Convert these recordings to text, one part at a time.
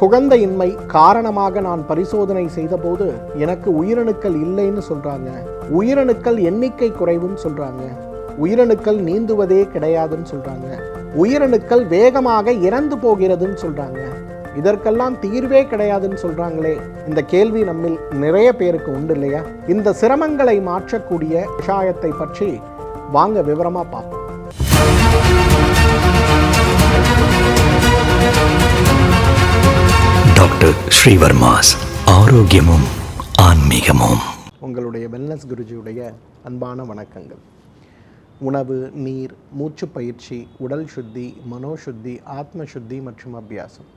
குழந்தையின்மை காரணமாக நான் பரிசோதனை செய்தபோது எனக்கு உயிரணுக்கள் இல்லைன்னு சொல்றாங்க. உயிரணுக்கள் எண்ணிக்கை குறைவுன்னு சொல்றாங்க. உயிரணுக்கள் நீந்துவதே கிடையாதுன்னு சொல்றாங்க. உயிரணுக்கள் வேகமாக இறந்து போகிறதுன்னு சொல்றாங்க. இதற்கெல்லாம் தீர்வே கிடையாதுன்னு சொல்றாங்களே. இந்த கேள்வி நம்மில் நிறைய பேருக்கு உண்டு இல்லையா? இந்த சிரமங்களை மாற்றக்கூடிய விஷாயத்தை பற்றி வாங்க விவரமா பார்ப்போம். டாக்டர் ஸ்ரீவர்மாஸ் ஆரோக்கியமும் ஆன்மீகமும். உங்களுடைய வெல்னஸ் குருஜியுடைய அன்பான வணக்கங்கள். உணவு நீர் மூச்சு பயிற்சி உடல் சுத்தி மனோசுத்தி ஆத்ம சுத்தி மற்றும் அபியாசம்.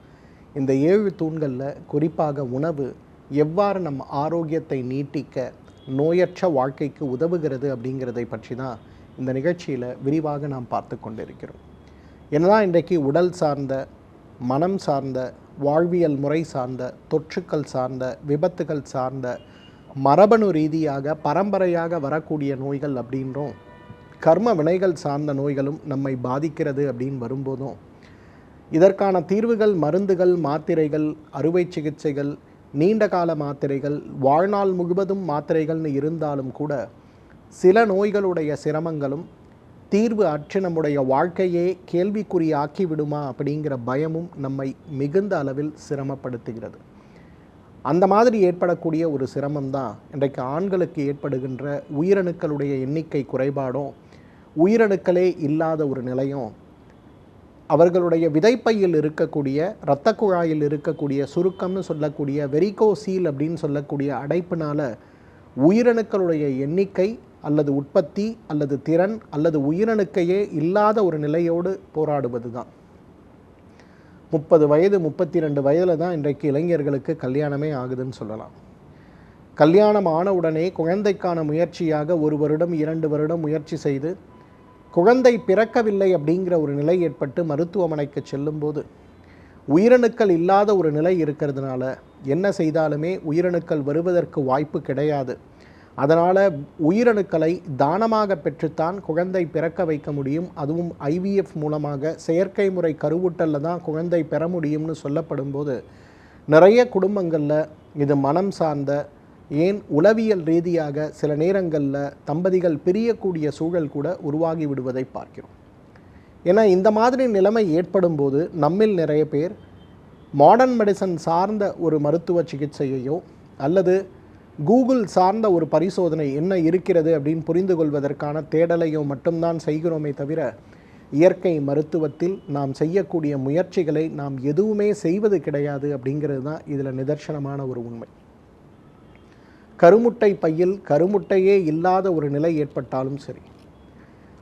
இந்த ஏழு தூண்களில் குறிப்பாக உணவு எவ்வாறு நம் ஆரோக்கியத்தை நீட்டிக்க நோயற்ற வாழ்க்கைக்கு உதவுகிறது அப்படிங்கிறதை பற்றி தான் இந்த நிகழ்ச்சியில் விரிவாக நாம் பார்த்து கொண்டிருக்கிறோம். என்னதான் இன்றைக்கு உடல் சார்ந்த மனம் சார்ந்த வாழ்வியல் முறை சார்ந்த தொற்றுக்கள் சார்ந்த விபத்துகள் சார்ந்த மரபணு ரீதியாக பரம்பரையாக வரக்கூடிய நோய்கள் அப்படின்றோம் கர்ம வினைகள் சார்ந்த நோய்களும் நம்மை பாதிக்கிறது அப்படின்னு வரும்போதும் இதற்கான தீர்வுகள் மருந்துகள் மாத்திரைகள் அறுவை சிகிச்சைகள் நீண்ட கால மாத்திரைகள் வாழ்நாள் முழுவதும் மாத்திரைகள்னு இருந்தாலும் கூட சில நோய்களுடைய சிரமங்களும் தீர்வு அற்று நம்முடைய வாழ்க்கையே கேள்விக்குறியாக்கி விடுமா அப்படிங்கிற பயமும் நம்மை மிகுந்த அளவில் சிரமப்படுத்துகிறது. அந்த மாதிரி ஏற்படக்கூடிய ஒரு சிரமம் தான் இன்றைக்கு ஆண்களுக்கு ஏற்படுகின்ற உயிரணுக்களுடைய எண்ணிக்கை குறைபாடும் உயிரணுக்களே இல்லாத ஒரு நிலையும் அவர்களுடைய விதைப்பையில் இருக்கக்கூடிய இரத்த குழாயில் இருக்கக்கூடிய சுருக்கம்னு சொல்லக்கூடிய வெரிகோசீல் அப்படின்னு சொல்லக்கூடிய அடைப்பினால உயிரணுக்களுடைய எண்ணிக்கை அல்லது உற்பத்தி அல்லது திறன் அல்லது உயிரணுக்கையே இல்லாத ஒரு நிலையோடு போராடுவது தான் முப்பது வயது முப்பத்தி ரெண்டு வயதில் தான் இன்றைக்கு இளைஞர்களுக்கு கல்யாணமே ஆகுதுன்னு சொல்லலாம். கல்யாணம் ஆனவுடனே குழந்தைக்கான முயற்சியாக ஒரு வருடம் இரண்டு வருடம் முயற்சி செய்து குழந்தை பிறக்கவில்லை அப்படிங்கிற ஒரு நிலை ஏற்பட்டு மருத்துவமனைக்கு செல்லும்போது உயிரணுக்கள் இல்லாத ஒரு நிலை இருக்கிறதுனால என்ன செய்தாலுமே உயிரணுக்கள் வருவதற்கு வாய்ப்பு கிடையாது. அதனால் உயிரணுக்களை தானமாக பெற்றுத்தான் குழந்தை பிறக்க வைக்க முடியும். அதுவும் ஐவிஎஃப் மூலமாக செயற்கை முறை கருவூட்டலில் தான் குழந்தை பெற முடியும்னு சொல்லப்படும்போது நிறைய குடும்பங்களில் இது மனம் சார்ந்த ஏன் உளவியல் ரீதியாக சில நேரங்களில் தம்பதிகள் பிரியக்கூடிய சூழல் கூட உருவாகி விடுவதை பார்க்கிறோம். ஏன்னா இந்த மாதிரி நிலைமை ஏற்படும் போது நம்மில் நிறைய பேர் மாடர்ன் மெடிசன் சார்ந்த ஒரு மருத்துவ சிகிச்சையையோ அல்லது கூகுள் சார்ந்த ஒரு பரிசோதனை என்ன இருக்கிறது அப்படின்னு புரிந்து கொள்வதற்கான தேடலையோ மட்டும்தான் செய்கிறோமே தவிர இயற்கை மருத்துவத்தில் நாம் செய்யக்கூடிய முயற்சிகளை நாம் எதுவுமே செய்வது கிடையாது அப்படிங்கிறது தான் இதில் நிதர்சனமான ஒரு உண்மை. கருமுட்டை பையில் கருமுட்டையே இல்லாத ஒரு நிலை ஏற்பட்டாலும் சரி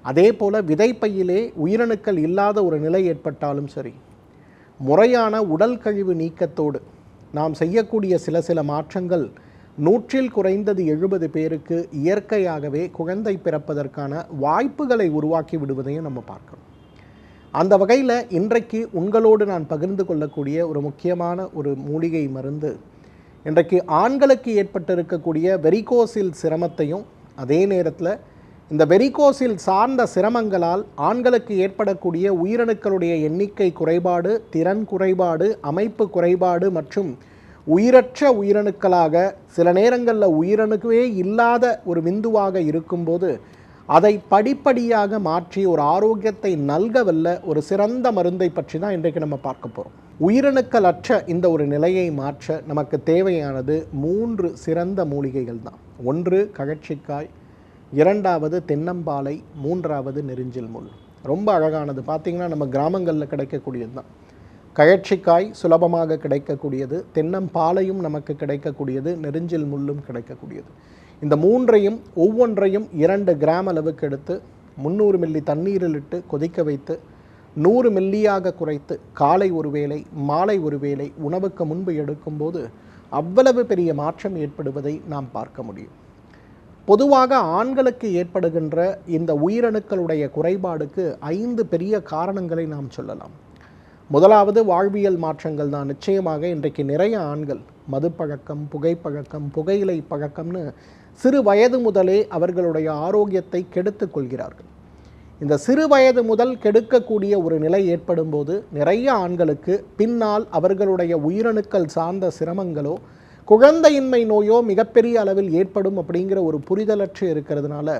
அதே போல் விதைப்பையிலே உயிரணுக்கள் இல்லாத ஒரு நிலை ஏற்பட்டாலும் சரி முறையான உடல் கழிவு நீக்கத்தோடு நாம் செய்யக்கூடிய சில சில மாற்றங்கள் நூற்றில் குறைந்தது எழுபது பேருக்கு இயற்கையாகவே குழந்தை பிறப்பதற்கான வாய்ப்புகளை உருவாக்கி விடுவதையும் நம்ம பார்க்கணும். அந்த வகையில் இன்றைக்கு உங்களோடு நான் பகிர்ந்து கொள்ளக்கூடிய ஒரு முக்கியமான ஒரு மூலிகை மருந்து இன்றைக்கு ஆண்களுக்கு ஏற்பட்டிருக்கக்கூடிய வெரிகோசில் சிரமத்தையும் அதே நேரத்தில் இந்த வெரிகோசில் சார்ந்த சிரமங்களால் ஆண்களுக்கு ஏற்படக்கூடிய உயிரணுக்களுடைய எண்ணிக்கை குறைபாடு திறன் குறைபாடு அமைப்பு குறைபாடு மற்றும் உயிரற்ற உயிரணுக்களாக சில நேரங்களில் உயிரணுக்கவே இல்லாத ஒரு விந்துவாக இருக்கும்போது அதை படிப்படியாக மாற்றி ஒரு ஆரோக்கியத்தை நல்கவல்ல ஒரு சிறந்த மருந்தை பற்றி தான் இன்றைக்கு நம்ம பார்க்க போகிறோம் உயிரணுக்கள் அற்ற இந்த ஒரு நிலையை மாற்ற நமக்கு தேவையானது மூன்று சிறந்த மூலிகைகள் தான். ஒன்று கழற்சிக்காய் இரண்டாவது தென்னம்பாலை. மூன்றாவது நெரிஞ்சில் முள். ரொம்ப அழகானது. பார்த்திங்கன்னா நம்ம கிராமங்களில் கிடைக்கக்கூடியது தான் கயற்சிக்காய் சுலபமாக கிடைக்கக்கூடியது தென்னம்பாலையும் நமக்கு கிடைக்கக்கூடியது நெருஞ்சில் முள்ளும் கிடைக்கக்கூடியது. இந்த மூன்றையும் ஒவ்வொன்றையும் இரண்டு கிராம் அளவுக்கு எடுத்து முந்நூறு மில்லி தண்ணீரில் இட்டு கொதிக்க வைத்து நூறு மில்லியாக குறைத்து காலை ஒரு வேளை மாலை ஒரு வேளை உணவுக்கு முன்பு எடுக்கும்போது அவ்வளவு பெரிய மாற்றம் ஏற்படுவதை நாம் பார்க்க முடியும். பொதுவாக ஆண்களுக்கு ஏற்படுகின்ற இந்த உயிரணுக்களுடைய குறைபாடுக்கு ஐந்து பெரிய காரணங்களை நாம் சொல்லலாம். முதலாவது வாழ்வியல் மாற்றங்கள் தான். நிச்சயமாக இன்றைக்கு நிறைய ஆண்கள் மதுப்பழக்கம் புகைப்பழக்கம் புகையிலை பழக்கம்னு சிறு வயது முதலே அவர்களுடைய ஆரோக்கியத்தை கெடுத்து கொள்கிறார்கள். இந்த சிறு வயது முதல் கெடுக்கக்கூடிய ஒரு நிலை ஏற்படும் போது நிறைய ஆண்களுக்கு பின்னால் அவர்களுடைய உயிரணுக்கள் சார்ந்த சிரமங்களோ குழந்தையின்மை நோயோ மிகப்பெரிய அளவில் ஏற்படும் அப்படிங்கிற ஒரு புரிதலற்று இருக்கிறதுனால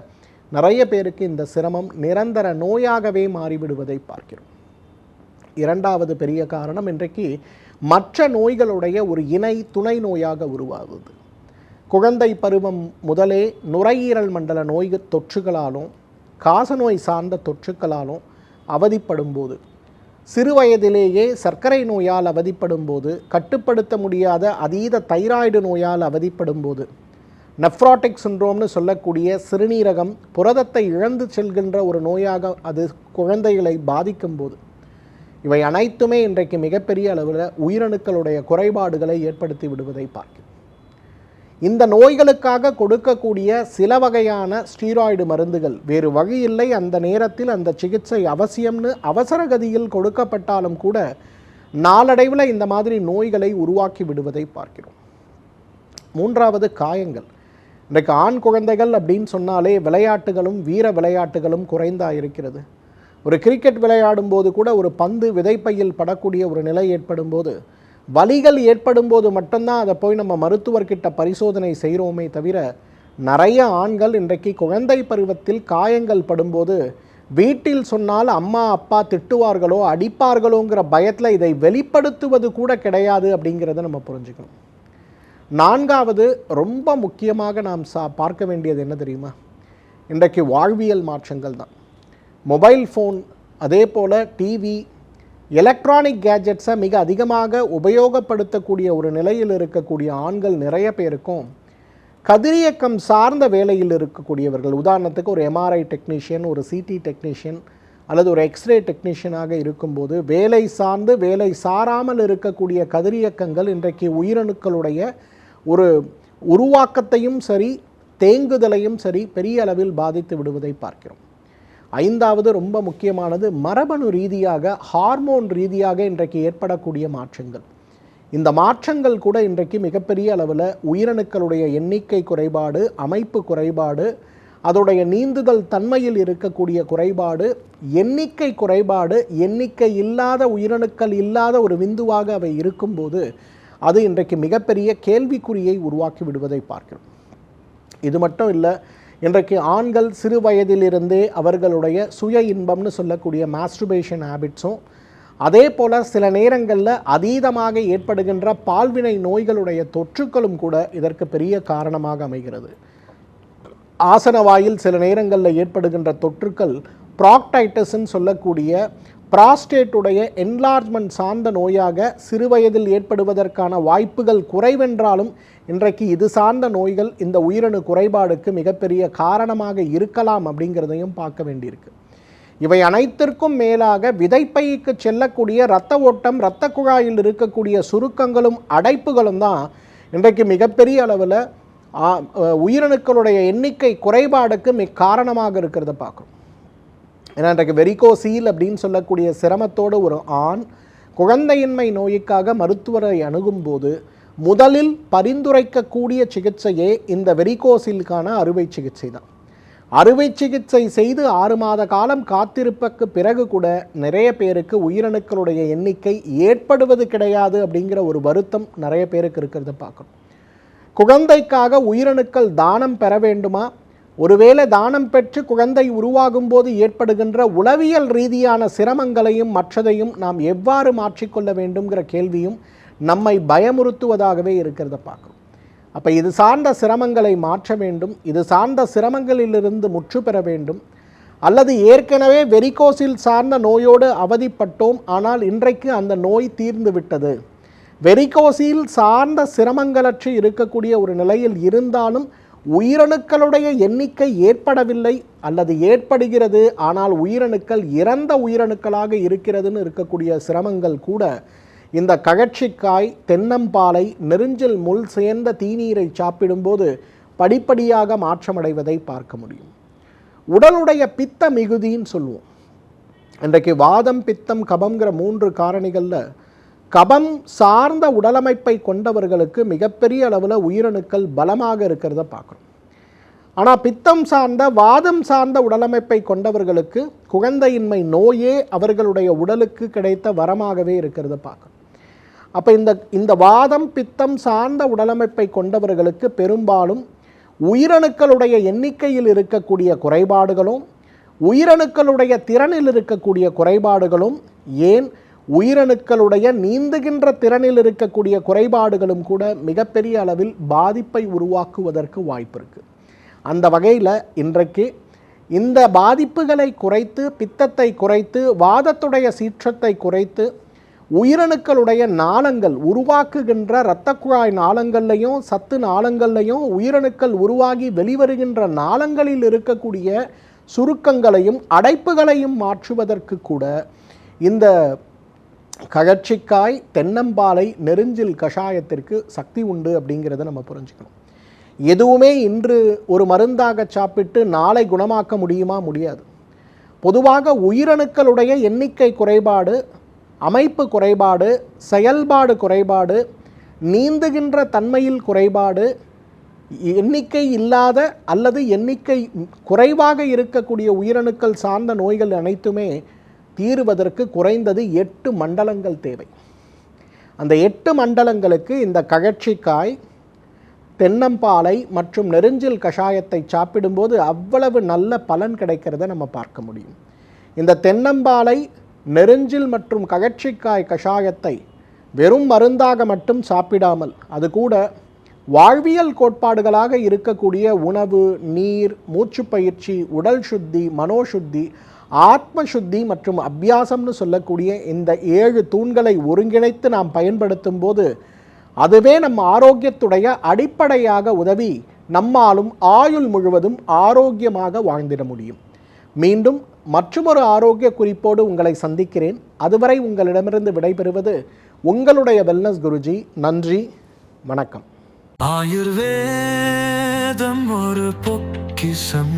நிறைய பேருக்கு இந்த சிரமம் நிரந்தர நோயாகவே மாறிவிடுவதை பார்க்கிறோம். இரண்டாவது பெரிய காரணம் இன்றைக்கு மற்ற நோய்களுடைய ஒரு இணை துணை நோயாக உருவாகுது. குழந்தை பருவம் முதலே நுரையீரல் மண்டல நோய் தொற்றுகளாலும் காசநோய் சார்ந்த தொற்றுக்களாலும் அவதிப்படும் போது சர்க்கரை நோயால் அவதிப்படும் போது கட்டுப்படுத்த முடியாத அதீத தைராய்டு நோயால் அவதிப்படும் போது நெஃப்ராட்டிக் சின்ரோம்னு சொல்லக்கூடிய சிறுநீரகம் புரதத்தை இழந்து செல்கின்ற ஒரு நோயாக அது குழந்தைகளை பாதிக்கும் போது இவை அனைத்துமே இன்றைக்கு மிகப்பெரிய அளவில் உயிரணுக்களுடைய குறைபாடுகளை ஏற்படுத்தி விடுவதை பார்க்கும் இந்த நோய்களுக்காக கொடுக்கக்கூடிய சில வகையான ஸ்டீராய்டு மருந்துகள் வேறு வழி இல்லை. அந்த நேரத்தில் அந்த சிகிச்சை அவசியம்னு அவசர கதியில் கொடுக்கப்பட்டாலும் கூட நாளடைவில் இந்த மாதிரி நோய்களை உருவாக்கி விடுவதை பார்க்கிறோம். மூன்றாவது காயங்கள். இன்றைக்கு ஆண் குழந்தைகள் அப்படின்னு சொன்னாலே விளையாட்டுகளும் வீர விளையாட்டுகளும் குறைந்தா இருக்கிறது. ஒரு கிரிக்கெட் விளையாடும் போது கூட ஒரு பந்து விதைப்பையில் படக்கூடிய ஒரு நிலை ஏற்படும் போது வலிகள் ஏற்படும் போது மட்டும்தான் அதை போய் நம்ம மருத்துவர்கிட்ட பரிசோதனை செய்கிறோமே தவிர நிறைய ஆண்கள் இன்றைக்கு குழந்தை பருவத்தில் காயங்கள் படும்போது வீட்டில் சொன்னால் அம்மா அப்பா திட்டுவார்களோ அடிப்பார்களோங்கிற பயத்தில் இதை வெளிப்படுத்துவது கூட கிடையாது அப்படிங்கிறத நம்ம புரிஞ்சுக்கணும். நான்காவது ரொம்ப முக்கியமாக நாம் சா பார்க்க வேண்டியது என்ன தெரியுமா? இன்றைக்கு வாழ்வியல் மாற்றங்கள் தான். மொபைல் ஃபோன் அதே போல் டிவி எலக்ட்ரானிக் கேஜெட்ஸை மிக அதிகமாக உபயோகப்படுத்தக்கூடிய ஒரு நிலையில் இருக்கக்கூடிய ஆண்கள் நிறைய பேருக்கும் கதிரியக்கம் சார்ந்த வேலையில் இருக்கக்கூடியவர்கள் உதாரணத்துக்கு ஒரு எம்ஆர்ஐ டெக்னீஷியன் ஒரு சிடி டெக்னீஷியன் அல்லது ஒரு எக்ஸ்ரே டெக்னீஷியனாக இருக்கும்போது வேலை சார்ந்து வேலை சாராமல் இருக்கக்கூடிய கதிரியக்கங்கள் இன்றைக்கு உயிரணுக்களுடைய ஒரு உருவாக்கத்தையும் சரி தேங்குதலையும் சரி பெரிய அளவில் பாதித்து விடுவதை பார்க்கிறோம். ஐந்தாவது ரொம்ப முக்கியமானது மரபணு ரீதியாக ஹார்மோன் ரீதியாக இன்றைக்கு ஏற்படக்கூடிய மாற்றங்கள். இந்த மாற்றங்கள் கூட இன்றைக்கு மிகப்பெரிய அளவில் உயிரணுக்களுடைய எண்ணிக்கை குறைபாடு அமைப்பு குறைபாடு அதோடைய நீந்துதல் தன்மையில் இருக்கக்கூடிய குறைபாடு எண்ணிக்கை குறைபாடு எண்ணிக்கை இல்லாத உயிரணுக்கள் இல்லாத ஒரு விந்துவாக அவை இருக்கும்போது அது இன்றைக்கு மிகப்பெரிய கேள்விக்குறியை உருவாக்கி விடுவதை பார்க்கிறோம். இது மட்டும் இல்லை இன்றைக்கு ஆண்கள் சிறு வயதிலிருந்தே அவர்களுடைய சுய இன்பம்னு சொல்லக்கூடிய மாஸ்டுபேஷன் ஹேபிட்ஸும் அதே போல் சில நேரங்களில் அதீதமாக ஏற்படுகின்ற பால்வினை நோய்களுடைய தொற்றுக்களும் கூட இதற்கு பெரிய காரணமாக அமைகிறது. ஆசன வாயில் சில நேரங்களில் ஏற்படுகின்ற தொற்றுக்கள் ப்ராக்டைட்டஸ்ன்னு சொல்லக்கூடிய பிராஸ்டேட்டுடைய என்லார்ஜ்மெண்ட் சார்ந்த நோயாக சிறுவயதில் ஏற்படுவதற்கான வாய்ப்புகள் குறைவென்றாலும் இன்றைக்கு இது சார்ந்த நோய்கள் இந்த உயிரணு குறைபாடுக்கு மிகப்பெரிய காரணமாக இருக்கலாம் அப்படிங்கிறதையும் பார்க்க வேண்டியிருக்கு. இவை அனைத்திற்கும் மேலாக விதைப்பைக்கு செல்லக்கூடிய இரத்த ஓட்டம் இரத்த குழாயில் இருக்கக்கூடிய சுருக்கங்களும் அடைப்புகளும் தான் இன்றைக்கு மிகப்பெரிய அளவில் உயிரணுக்களுடைய எண்ணிக்கை குறைபாடுக்கு மிக காரணமாக இருக்கிறத பார்க்குறோம். ஏன்னா இன்றைக்கு வெரிகோசீல் அப்படின்னு சொல்லக்கூடிய சிரமத்தோடு ஒரு ஆண் குழந்தையின்மை நோய்க்காக மருத்துவரை அணுகும்போது முதலில் பரிந்துரைக்கக்கூடிய சிகிச்சையே இந்த வெரிகோசிலுக்கான அறுவை சிகிச்சை தான். அறுவை சிகிச்சை செய்து ஆறு மாத காலம் காத்திருப்பக்கு பிறகு கூட நிறைய பேருக்கு உயிரணுக்களுடைய எண்ணிக்கை ஏற்படுவது கிடையாது அப்படிங்கிற ஒரு வருத்தம் நிறைய பேருக்கு இருக்கிறத பார்க்கணும். குழந்தைக்காக உயிரணுக்கள் தானம் பெற வேண்டுமா? ஒருவேளை தானம் பெற்று குழந்தை உருவாகும் போது ஏற்படுகின்ற உளவியல் ரீதியான சிரமங்களையும் மற்றதையும் நாம் எவ்வாறு மாற்றிக்கொள்ள வேண்டும்ங்கிற கேள்வியும் நம்மை பயமுறுத்துவதாகவே இருக்கிறத பார்க்குறோம். அப்போ இது சார்ந்த சிரமங்களை மாற்ற வேண்டும் இது சார்ந்த சிரமங்களிலிருந்து முற்று பெற வேண்டும். அல்லது ஏற்கனவே வெரிகோசில் சார்ந்த நோயோடு அவதிப்பட்டோம் ஆனால் இன்றைக்கு அந்த நோய் தீர்ந்து விட்டது. வெரிகோசில் சார்ந்த சிரமங்களற்று இருக்கக்கூடிய ஒரு நிலையில் இருந்தாலும் உயிரணுக்களுடைய எண்ணிக்கை ஏற்படவில்லை அல்லது ஏற்படுகிறது ஆனால் உயிரணுக்கள் இறந்த உயிரணுக்களாக இருக்கிறதுன்னு இருக்கக்கூடிய சிரமங்கள் கூட இந்த ககட்சிக்காய் தென்னம்பாலை நெருஞ்சில் முள் சேர்ந்த தீநீரை சாப்பிடும்போது படிப்படியாக மாற்றமடைவதை பார்க்க முடியும். உடலுடைய பித்த மிகுதின்னு சொல்லுவோம். இன்றைக்கு வாதம் பித்தம் கபங்கிற மூன்று காரணிகளில் கபம் சார்ந்த உடலமைப்பை கொண்டவர்களுக்கு மிகப்பெரிய அளவில் உயிரணுக்கள் பலமாக இருக்கிறத பார்க்குறோம். ஆனால் பித்தம் சார்ந்த வாதம் சார்ந்த உடலமைப்பை கொண்டவர்களுக்கு குழந்தையின்மை நோயே அவர்களுடைய உடலுக்கு கிடைத்த வரமாகவே இருக்கிறத பார்க்குறோம். அப்போ இந்த இந்த வாதம் பித்தம் சார்ந்த உடலமைப்பை கொண்டவர்களுக்கு பெரும்பாலும் உயிரணுக்களுடைய எண்ணிக்கையில் இருக்கக்கூடிய குறைபாடுகளும் உயிரணுக்களுடைய திறனில் இருக்கக்கூடிய குறைபாடுகளும் ஏன் உயிரணுக்களுடைய நீந்துகின்ற திறனில் இருக்கக்கூடிய குறைபாடுகளும் கூட மிகப்பெரிய அளவில் பாதிப்பை உருவாக்குவதற்கு வாய்ப்பு இருக்குது அந்த வகையில் இன்றைக்கு இந்த பாதிப்புகளை குறைத்து பித்தத்தை குறைத்து வாதத்துடைய சீற்றத்தை குறைத்து உயிரணுக்களுடைய நாளங்கள் உருவாக்குகின்ற இரத்த குழாய் நாளங்கள்லையும் சத்து நாளங்கள்லையும் உயிரணுக்கள் உருவாகி வெளிவருகின்ற நாளங்களில் இருக்கக்கூடிய சுருக்கங்களையும் அடைப்புகளையும் மாற்றுவதற்கு கூட இந்த கழற்சிக்காய் தென்னம்பாலை நெருஞ்சில் கஷாயத்திற்கு சக்தி உண்டு அப்படிங்கிறத நம்ம புரிஞ்சுக்கணும். எதுவுமே இன்று ஒரு மருந்தாக சாப்பிட்டு நாளை குணமாக்க முடியுமா? முடியாது. பொதுவாக உயிரணுக்களுடைய எண்ணிக்கை குறைபாடு அமைப்பு குறைபாடு செயல்பாடு குறைபாடு நீந்துகின்ற தன்மையில் குறைபாடு எண்ணிக்கை இல்லாத அல்லது எண்ணிக்கை குறைவாக இருக்கக்கூடிய உயிரணுக்கள் சார்ந்த நோய்கள் அனைத்துமே தீருவதற்கு குறைந்தது எட்டு மண்டலங்கள் தேவை. அந்த எட்டு மண்டலங்களுக்கு இந்த கழற்சிக்காய் தென்னம்பாலை மற்றும் நெருஞ்சில் கஷாயத்தை சாப்பிடும்போது அவ்வளவு நல்ல பலன் கிடைக்கிறத நம்ம பார்க்க முடியும். இந்த தென்னம்பாலை நெருஞ்சில் மற்றும் ககட்சிக்காய் கஷாயத்தை வெறும் மருந்தாக மட்டும் சாப்பிடாமல் அது கூட வாழ்வியல் கோட்பாடுகளாக இருக்கக்கூடிய உணவு நீர் மூச்சு பயிற்சி உடல் சுத்தி மனோசுத்தி ஆத்ம சுத்தி மற்றும் அபியாசம்னு சொல்லக்கூடிய இந்த ஏழு தூண்களை ஒருங்கிணைத்து நாம் பயன்படுத்தும் போது அதுவே நம் ஆரோக்கியத்துடைய அடிப்படையாக உதவி நம்மாலும் ஆயுள் முழுவதும் ஆரோக்கியமாக வாழ்ந்திட முடியும். மீண்டும் மற்றொரு ஆரோக்கிய குறிப்போடு உங்களை சந்திக்கிறேன். அதுவரை உங்களிடமிருந்து விடைபெறுவது உங்களுடைய வெல்னஸ் குருஜி. நன்றி வணக்கம். ஆயுர்வேதம் ஒரு பொக்கிஷம்.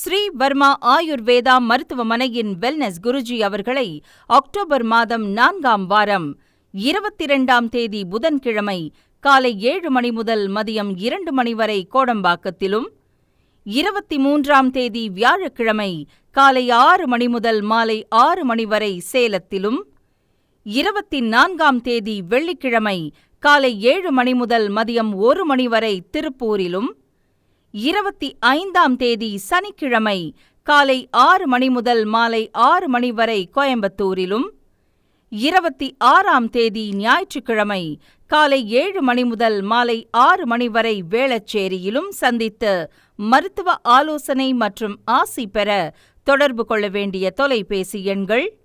ஸ்ரீ வர்மா ஆயுர்வேதா மருத்துவமனையின் வெல்னஸ் குருஜி அவர்களை அக்டோபர் மாதம் நான்காம் வாரம் இருபத்திரண்டாம் தேதி புதன்கிழமை காலை ஏழு மணி முதல் மதியம் இரண்டு மணி வரை கோடம்பாக்கத்திலும் இருபத்தி மூன்றாம் தேதி வியாழக்கிழமை காலை ஆறு மணி முதல் மாலை ஆறு மணி வரை சேலத்திலும் இருபத்தி நான்காம் தேதி வெள்ளிக்கிழமை காலை ஏழு மணி முதல் மதியம் ஒரு மணி வரை திருப்பூரிலும் இருபத்தி ஐந்தாம் தேதி சனிக்கிழமை காலை ஆறு மணி முதல் மாலை ஆறு மணி வரை கோயம்புத்தூரிலும் இருபத்தி ஆறாம் தேதி ஞாயிற்றுக்கிழமை காலை ஏழு மணி முதல் மாலை ஆறு மணி வரை வேளச்சேரியிலும் சந்தித்து மருத்துவ ஆலோசனை மற்றும் ஆசி பெற தொடர்பு கொள்ள வேண்டிய தொலைபேசி எண்கள்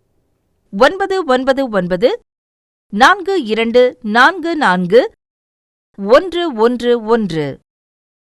ஒன்பது ஒன்பது ஒன்பது நான்கு இரண்டு நான்கு நான்கு ஒன்று ஒன்று ஒன்று.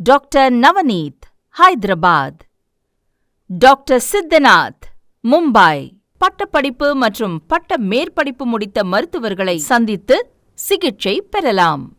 Doctor Navaneeth Hyderabad doctor Siddhanath Mumbai பட்டப்படிப்பு மற்றும் பட்ட மேற்படிப்பு முடித்த மருத்துவர்களை சந்தித்து சிகிச்சை பெறலாம்.